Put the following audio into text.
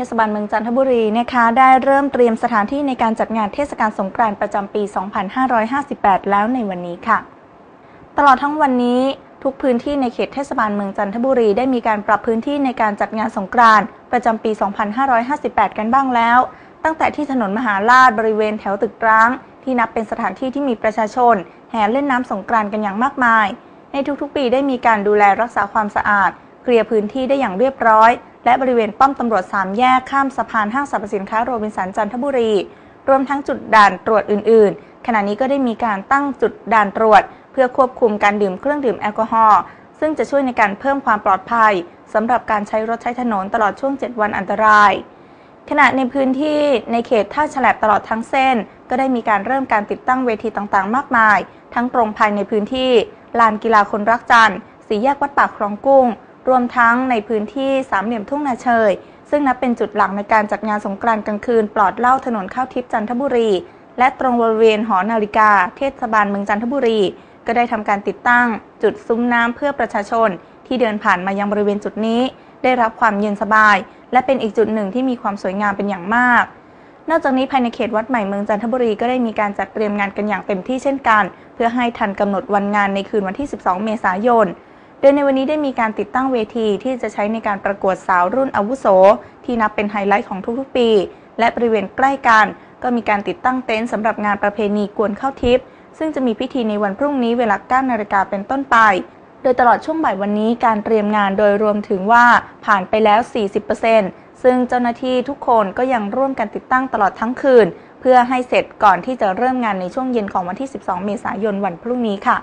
เทศบาลเมืองจันทบุรีนะคะได้เริ่มเตรียมสถานที่ในการจัดงานเทศกาลสงกรานต์ประจำปี 2558 แล้วในวันนี้ค่ะ ตลอดทั้งวันนี้ทุกพื้นที่ในเขตเทศบาลเมืองจันทบุรีได้มีการปรับพื้นที่ในการจัดงานสงกรานต์ประจำปี 2558 กันบ้างแล้ว ตั้งแต่ที่ถนนมหาลาดบริเวณแถวตึกร้าง ที่นับเป็นสถานที่ที่มีประชาชน แห่เล่นน้ำสงกรานต์กันอย่างมากมาย ในทุกๆ ปีได้มีการดูแลรักษาความสะอาด ลียร์พื้นที่ได้อย่างเรียบร้อย และบริเวณป้อมตำรวจสามแยกข้ามสะพานห้างสรรพสินค้าโรบินสันจันทบุรี รวมทั้งจุดด่านตรวจอื่น ๆ ขณะนี้ก็ได้มีการตั้งจุดด่านตรวจ เพื่อควบคุมการดื่มเครื่องดื่มแอลกอฮอล์ซึ่งจะช่วยในการเพิ่มความปลอดภัยสำหรับการใช้รถใช้ถนนตลอดช่วง 7 วันอันตราย ขณะในพื้นที่ในเขตท่าฉลับตลอดทั้งเส้น ก็ได้มีการเริ่มการติดตั้งเวทีต่างๆ มากมาย ทั้งตรงภายในพื้นที่ ลานกีฬาคนรักจันทร์สีแยกวัดปากคลองกุ้ง รวมทั้งในพื้นที่สามเหลี่ยมทุ่งนาเชย ซึ่งนับเป็นจุดหลักในการจัดงานสงกรานต์กลางคืน ปลอดเหล่าถนนข้าวทิพย์จันทบุรี และตรงบริเวณหอนาฬิกา เทศบาลเมืองจันทบุรี ก็ได้ทำการติดตั้ง จุดซุ้มน้ำเพื่อประชาชน ที่เดินผ่านมายังบริเวณจุดนี้ ได้รับความเย็นสบาย และเป็นอีกจุดหนึ่งที่มีความสวยงามเป็นอย่างมากนอกจากนี้ภายในเขตวัดใหม่เมืองจันทบุรีก็ได้มีการจัดเตรียมงานกันอย่างเต็มที่เช่นกัน เพื่อให้ทันกำหนดวันงานในคืนวันที่ 12 เมษายน โดยในวันนี้ได้มีการติดตั้งเวทีที่จะใช้ในการประกวดสาวรุ่นอาวุโส ที่นับเป็นไฮไลท์ของทุกๆปี และบริเวณใกล้กัน ก็มีการติดตั้งเต็นท์สำหรับงานประเพณีกวนข้าวทิพย์ซึ่งจะมีพิธีในวันพรุ่งนี้เวลา9นาฬิกาเป็นต้นไป โดยตลอดช่วงบ่ายวันนี้การเตรียมงานโดยรวมถึงว่าผ่านไปแล้ว 40%ซึ่งเจ้าหน้าที่ทุกคนก็ยังร่วมกันติดตั้งตลอดทั้งคืน เพื่อให้เสร็จก่อนที่จะเริ่มงานในช่วงเย็นของวันที่ 12 เมษายนวันพรุ่งนี้ค่ะ